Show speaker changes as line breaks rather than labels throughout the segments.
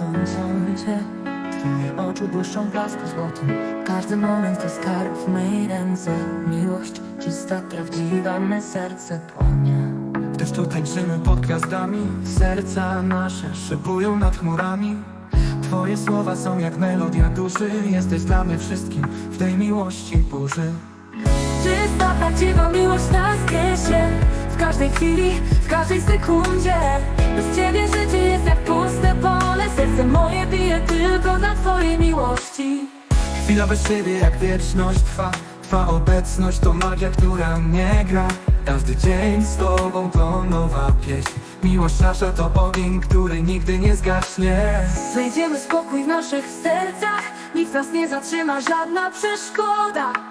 Twoje oczu błyszczą blasku złotym Każdy moment to skarb w mej ręce. Miłość czysta, prawdziwa, me serce płonie.
Gdyż tu tańczymy pod gwiazdami. Serca nasze szybują nad chmurami. Twoje słowa są jak melodia duszy. Jesteś dla mnie wszystkim w tej miłości burzy.
Czysta, prawdziwa miłość nas niesie W każdej chwili, w każdej sekundzie. Bez ciebie życie jest jak puste pole. Serce moje bije tylko dla twojej miłości.
Chwila bez ciebie jak wieczność trwa. Twa obecność to magia, która mnie gra. Każdy dzień z tobą to nowa pieśń. Miłość nasza to ogień, który nigdy nie zgaśnie.
Znajdziemy spokój w naszych sercach. Nic nas nie zatrzyma, żadna przeszkoda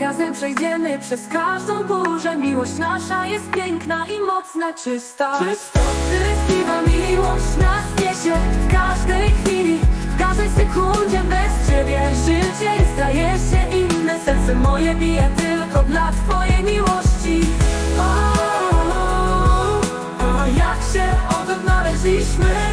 Razem przejdziemy przez każdą burzę Miłość nasza jest piękna i mocna, czysta
Czysta.
Tryskliwa miłość nas niesie W każdej chwili, w każdej sekundzie Bez ciebie życie staje się inne Serce moje bije tylko dla twojej miłości o, o, o, jak się odnaleźliśmy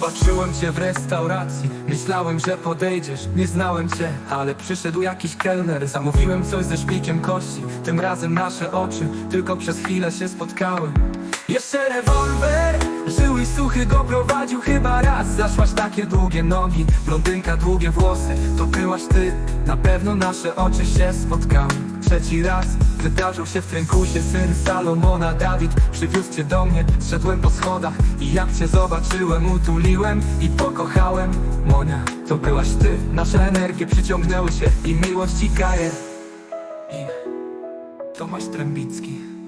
Zobaczyłem cię w restauracji. Myślałem, że podejdziesz. Nie znałem cię, ale przyszedł jakiś kelner. Zamówiłem coś ze szpikiem kości. Tym razem nasze oczy tylko przez chwilę się spotkały. Jeszcze rewolwer. Żył i suchy go prowadził chyba raz. Zaszłaś takie długie nogi. Blondynka, długie włosy. To byłaś ty. Na pewno nasze oczy się spotkały. Trzeci raz wydarzył się w Trynkusie Syn Salomona, Dawid Przywiózł cię do mnie, zszedłem po schodach I jak cię zobaczyłem, utuliłem I pokochałem. Monia, to byłaś ty. Nasze energie przyciągnęły się I miłość i kajer I Tomasz Trębicki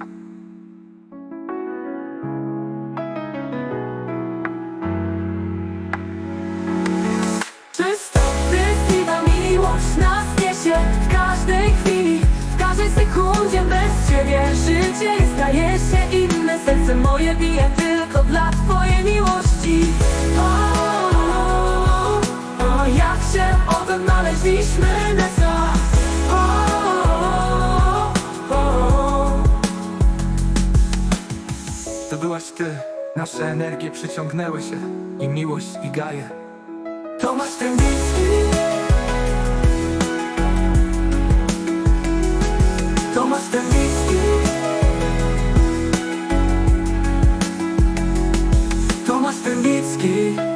sekundzie Bez ciebie życie staje się inne. Serce moje bije tylko dla twojej miłości. O, o, o, jak się odnaleźliśmy bez nas o, o, o.
To byłaś ty. Nasze energie przyciągnęły się. I miłość i gaję
Tomasz Trębicki світські.